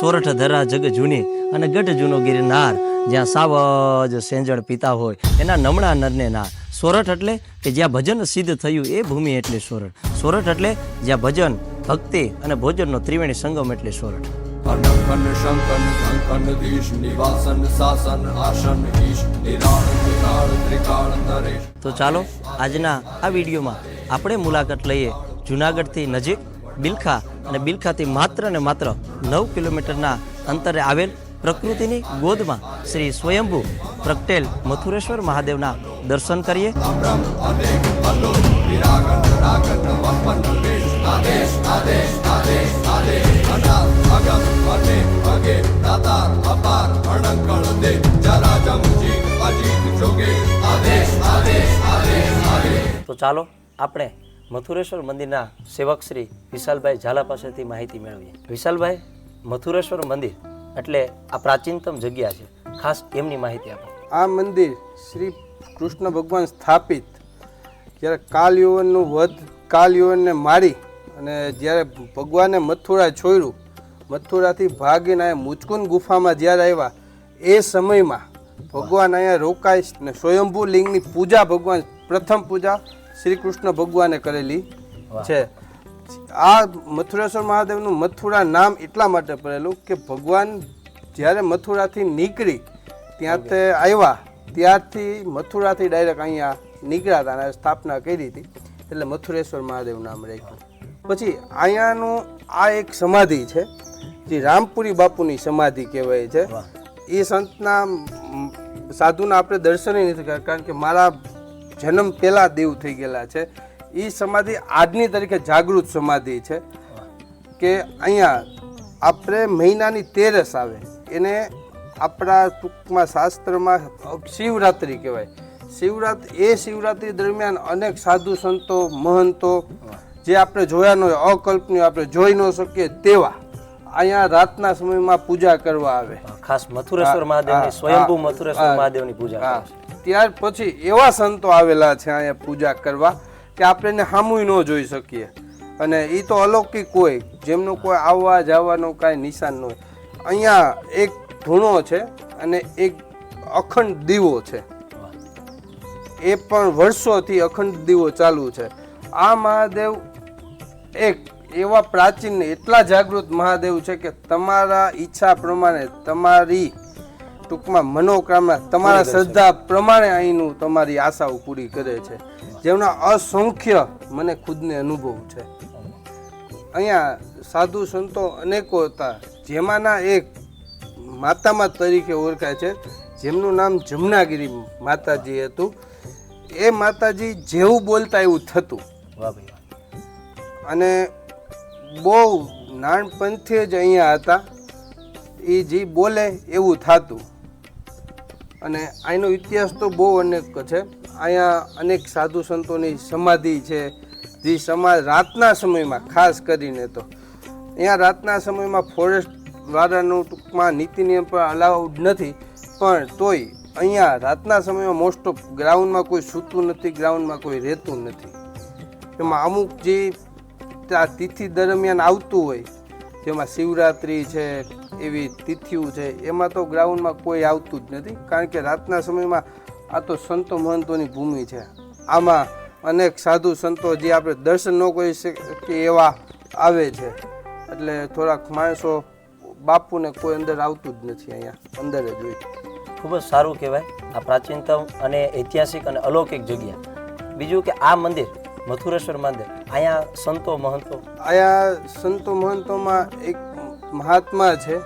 સોરઠ ધરા જગ જૂની અને ગઢ જૂનો ગિરનાર જ્યાં સાવજ સેંજળ પિતા હોય એના નમણા નરને નાર. સોરઠ એટલે કે જ્યાં ભજન સિદ્ધ થયું એ ભૂમિ એટલે સોરઠ. સોરઠ એટલે જ્યાં ભજન ભક્તિ અને ભોજનનો ત્રિવેણી સંગમ એટલે સોરઠ. અનકન શંકન કંકન દીશ નિવાસન શાસન આસન ઈશ નિરાળ નિરાળ ત્રિકાળ નરેશ. તો ચાલો આજના આ વિડીયોમાં આપણે મુલાકાત લઈએ જુનાગઢથી નજીક બિલખા અને બિલખાથી માત્ર ને માત્ર નવ કિલોમીટરના અંતરે આવેલ પ્રકૃતિની ગોદમાં શ્રી સ્વયંભુ પ્રગટેલ મથુરેશ્વર મહાદેવના દર્શન કરીએ. તો ચાલો, આપણે મથુરેશ્વર મંદિરના સેવક શ્રી વિશાલભાઈ ઝાલા પાસેથી માહિતી મેળવીએ. વિશાલભાઈ, મથુરેશ્વર મંદિર એટલે આ પ્રાચીનતમ જગ્યા છે. ખાસ એમની માહિતી આપો. આ મંદિર શ્રી કૃષ્ણ ભગવાન સ્થાપિત. જ્યારે કાલયુવનનું વધ કાલયુવનને મારી અને જ્યારે ભગવાને મથુરા છોડ્યું, મથુરાથી ભાગીને અહીંયા મુચકુંદ ગુફામાં જ્યારે આવ્યા, એ સમયમાં ભગવાન અહીંયા રોકાય ને સ્વયંભૂ લિંગની પૂજા, ભગવાન પ્રથમ પૂજા શ્રી કૃષ્ણ ભગવાને કરેલી છે. આ મથુરેશ્વર મહાદેવનું મથુરા નામ એટલા માટે પડેલું કે ભગવાન જ્યારે મથુરાથી નીકળી ત્યાં તે આવ્યા ત્યારથી મથુરાથી ડાયરેક્ટ અહીંયા નીકળ્યા હતા અને સ્થાપના કરી હતી. એટલે મથુરેશ્વર મહાદેવ નામ રાખ્યું. પછી અહીંયાનું આ એક સમાધિ છે જે રામપુરી બાપુની સમાધિ કહેવાય છે. એ સંતના સાધુના આપણે દર્શન નથી કર્યા કારણ કે મારા જન્મ પહેલા દેવ થઈ ગયેલા છે. એ સમાધિ આજની તરીકે જાગૃત સમાધિ છે કે અહીંયા આપણે મહિનાની તેરસ આવે. એને આપણા ટૂંકમાં શાસ્ત્રમાં શિવરાત્રિ કહેવાય. શિવરાત્રિ એ શિવરાત્રિ દરમિયાન અનેક સાધુ સંતો મહંતો જે આપણે જોયા ન હોય અકલ્પનીય આપણે જોઈ ન શકીએ તેવા અહીંયા રાતના સમયમાં પૂજા કરવા આવે. ખાસ મથુરેશ્વર મહાદેવની સ્વયંભૂ મથુરેશ્વર મહાદેવની પૂજા ત્યાર પછી એવા સંતો આવેલા છે અહીંયા પૂજા કરવા કે આપણે એને સામુય ન જોઈ શકીએ. અને એ તો અલૌકિક હોય, જેમનું કોઈ આવવા જવાનું કાંઈ નિશાન ન હોય. અહીંયા એક ધૂણો છે અને એક અખંડ દીવો છે. એ પણ વર્ષોથી અખંડ દીવો ચાલુ છે. આ મહાદેવ એક એવા પ્રાચીન એટલા જાગૃત મહાદેવ છે કે તમારા ઈચ્છા પ્રમાણે તમારી ટૂંકમાં મનોકામના તમારા શ્રદ્ધા પ્રમાણે અહીંનું તમારી આશાઓ પૂરી કરે છે. જેમના અસંખ્ય મને ખુદને અનુભવ છે. અહીંયા સાધુ સંતો અનેકો હતા જેમાંના એક માતામાં તરીકે ઓળખાય છે. જેમનું નામ જમનાગીરી માતાજી હતું. એ માતાજી જેવું બોલતા એવું થતું. અને બહુ નાનપણથી જ અહીંયા હતા. એ જે બોલે એવું થતું. અને અહીંનો ઇતિહાસ તો બહુ અનેક છે. અહીંયા અનેક સાધુ સંતોની સમાધિ છે. જે સમાજ રાતના સમયમાં, ખાસ કરીને તો. અહીંયા રાતના સમયમાં ફોરેસ્ટ વાળાનું ટૂંકમાં નીતિ નિયમ પર અલાઉડ નથી. પણ તોય અહીંયા રાતના સમયમાં મોસ્ટ ઓફ ગ્રાઉન્ડમાં કોઈ સૂતું નથી ગ્રાઉન્ડમાં કોઈ રહેતું નથી. એમાં અમુક જે આ તિથિ દરમિયાન આવતું હોય, જેમાં શિવરાત્રિ છે એવી તિથિઓ છે એમાં તો ગ્રાઉન્ડમાં કોઈ આવતું જ નથી કારણ કે રાતના સમયમાં આ તો સંતો મહંતોની ભૂમિ છે. આમાં અનેક સાધુ સંતો જે આપણે દર્શન ન કરી શકીએ એવા આવે છે. એટલે થોડાક માણસો બાપુને કોઈ અંદર આવતું જ નથી અહીંયા અંદર જ હોય. ખૂબ જ સારું કહેવાય આ પ્રાચીનતમ અને ઐતિહાસિક અને અલૌકિક જગ્યા. બીજું કે આ મંદિર મથુરેશ્વર મંદિર અહીંયા સંતો મહંતો? અહીંયા સંતો મહંતોમાં એક મહાત્મા છે.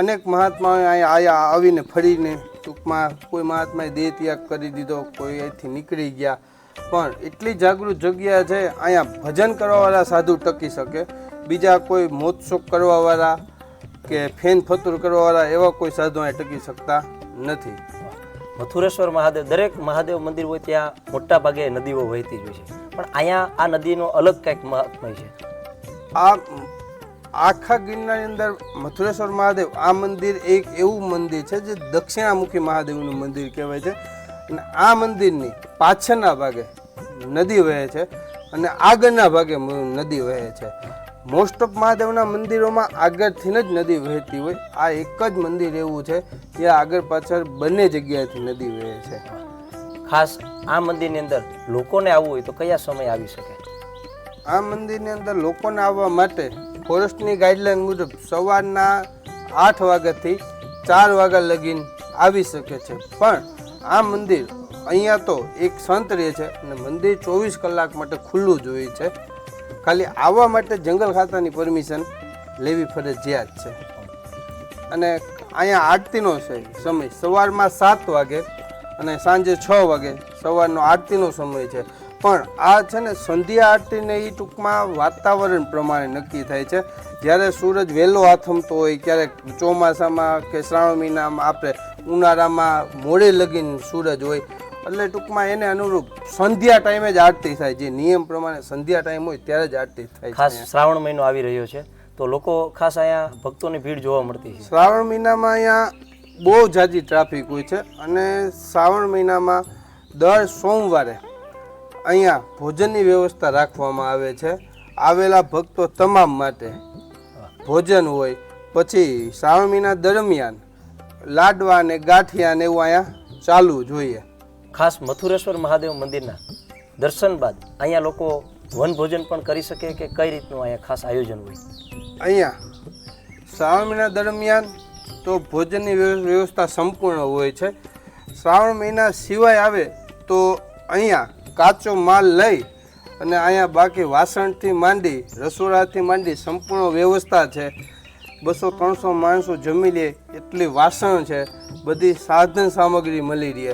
અનેક મહાત્માઓ અહીંયા આવીને ફરીને ટૂંકમાં કોઈ મહાત્માએ દેહ ત્યાગ કરી દીધો કોઈ અહીંથી નીકળી ગયા. પણ એટલી જાગૃત જગ્યા છે અહીંયા ભજન કરવાવાળા સાધુ ટકી શકે. બીજા કોઈ મોતશોક કરવાવાળા કે ફેન ફતુર કરવાવાળા એવા કોઈ સાધુ અહીંયા ટકી શકતા નથી. મથુરેશ્વર મહાદેવ દરેક મહાદેવ મંદિર હોય ત્યાં મોટા ભાગે નદીઓ વહેતી જ હોય છે. પણ અહીંયા આ નદીનો અલગ કંઈક મહાત્મય છે. આ આખા ગિરનારની અંદર મથુરેશ્વર મહાદેવ આ મંદિર એક એવું મંદિર છે જે દક્ષિણામુખી મહાદેવનું મંદિર કહેવાય છે. અને આ મંદિરની પાછળના ભાગે નદી વહે છે અને આગળના ભાગે નદી વહે છે. મોસ્ટ ઓફ મહાદેવના મંદિરોમાં આગળથી જ નદી વહેતી હોય. આ એક જ મંદિર એવું છે જે આગળ પાછળ બંને જગ્યાએથી નદી વહે છે. ખાસ આ મંદિરની અંદર લોકોને આવવું હોય તો કયા સમય આવી શકે? આ મંદિરની અંદર લોકોને આવવા માટે ફોરેસ્ટની ગાઈડલાઈન મુજબ સવારના આઠ વાગ્યાથી ચાર વાગ્યા લગીન આવી શકે છે. પણ આ મંદિર અહીંયા તો એક સંત રહે છે અને મંદિર ચોવીસ કલાક માટે ખુલ્લું જ છે. ખાલી આવવા માટે જંગલ ખાતાની પરમિશન લેવી ફરજિયાત છે. અને અહીંયા આરતીનો છે સમય સવારમાં સાત વાગે અને સાંજે છ વાગે સવારનો આરતીનો સમય છે. પણ આ છે ને સંધ્યા આરતીને એ ટૂંકમાં વાતાવરણ પ્રમાણે નક્કી થાય છે. જ્યારે સૂરજ વહેલો આથમતો હોય ક્યારેક ચોમાસામાં કે શ્રાવણ મહિનામાં આપણે ઉનાળામાં મોડે લગીન સૂરજ હોય એટલે ટૂંકમાં એને અનુરૂપ સંધ્યા ટાઈમે જ આરતી થાય. જે નિયમ પ્રમાણે સંધ્યા ટાઈમ હોય ત્યારે જ આરતી થાય ખાસ શ્રાવણ મહિનો આવી રહ્યો છે તો લોકો ખાસ અહીંયા ભક્તોની ભીડ જોવા મળતી છે. શ્રાવણ મહિનામાં અહીંયા બહુ જાજી ટ્રાફિક હોય છે અને શ્રાવણ મહિનામાં દર સોમવારે અહીંયા ભોજનની વ્યવસ્થા રાખવામાં આવે છે. આવેલા ભક્તો તમામ માટે ભોજન હોય પછી શ્રાવણ મહિના દરમિયાન લાડવા ને ગાંઠિયા ને એવું અહીંયા ચાલુ જોઈએ. ખાસ મથુરેશ્વર મહાદેવ મંદિરના દર્શન બાદ અહીંયા લોકો વન ભોજન પણ કરી શકે કે કઈ રીતનું અહીંયા ખાસ આયોજન હોય? અહીંયા શ્રાવણ મહિના દરમિયાન તો ભોજનની વ્યવ- વ્યવસ્થા સંપૂર્ણ હોય છે. શ્રાવણ મહિના સિવાય આવે તો અહીંયા કાચો માલ લઈ અને અહીંયા બાકી વાસણથી માંડી, રસોડાથી માંડી સંપૂર્ણ વ્યવસ્થા છે. બસો ત્રણસો માણસો જમી લે એટલી વાસણ છે. બધી સાધન સામગ્રી મળી રહે.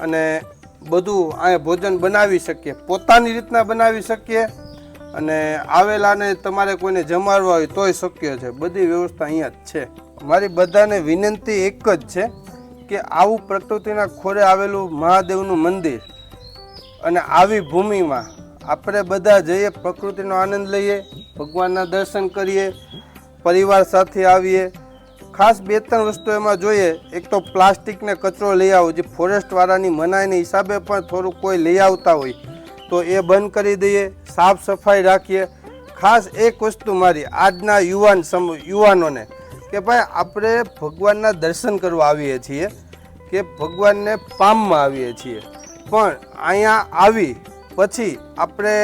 અને બધું અહીંયા ભોજન બનાવી શકીએ. પોતાની રીતના બનાવી શકીએ અને આવેલાને તમારે કોઈને જમાડવા હોય તોય શક્ય છે. બધી વ્યવસ્થા અહીંયા જ છે. મારી બધાને વિનંતી એક જ છે કે આવું પ્રકૃતિના ખોરે આવેલું મહાદેવનું મંદિર અને આવી ભૂમિમાં આપણે બધા જઈએ, પ્રકૃતિનો આનંદ લઈએ, ભગવાનના દર્શન કરીએ, પરિવાર સાથે આવીએ. ખાસ બે ત્રણ વસ્તુ એમાં જોઈએ. એક તો પ્લાસ્ટિકને કચરો લઈ આવો, જે ફોરેસ્ટવાળાની મનાઈને હિસાબે પણ થોડુંક કોઈ લઈ આવતા હોય, તો એ બંધ કરી દઈએ, સાફ સફાઈ રાખીએ. ખાસ એક વસ્તુ મારી, આજના યુવાન સમ, યુવાનોને, કે ભાઈ આપણે ભગવાનના દર્શન કરવા આવીએ છીએ, કે ભગવાનને પામમાં આવીએ છીએ. પણ અહીંયા આવી પછી આપણે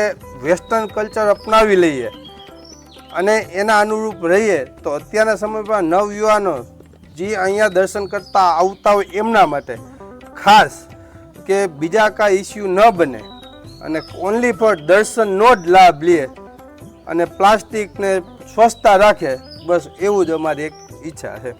વેસ્ટર્ન કલ્ચર અપનાવી લઈએ. અને એના અનુરૂપ રહીએ તો અત્યારના સમયમાં નવયુવાનો જે અહીંયા દર્શન કરતા આવતા હોય એમના માટે ખાસ કે બીજા કાંઈ ઇસ્યુ ન બને અને ઓનલી ફોર દર્શનનો જ લાભ લે અને પ્લાસ્ટિકને સ્વચ્છતા રાખે, બસ એવું જ અમારી એક ઈચ્છા છે.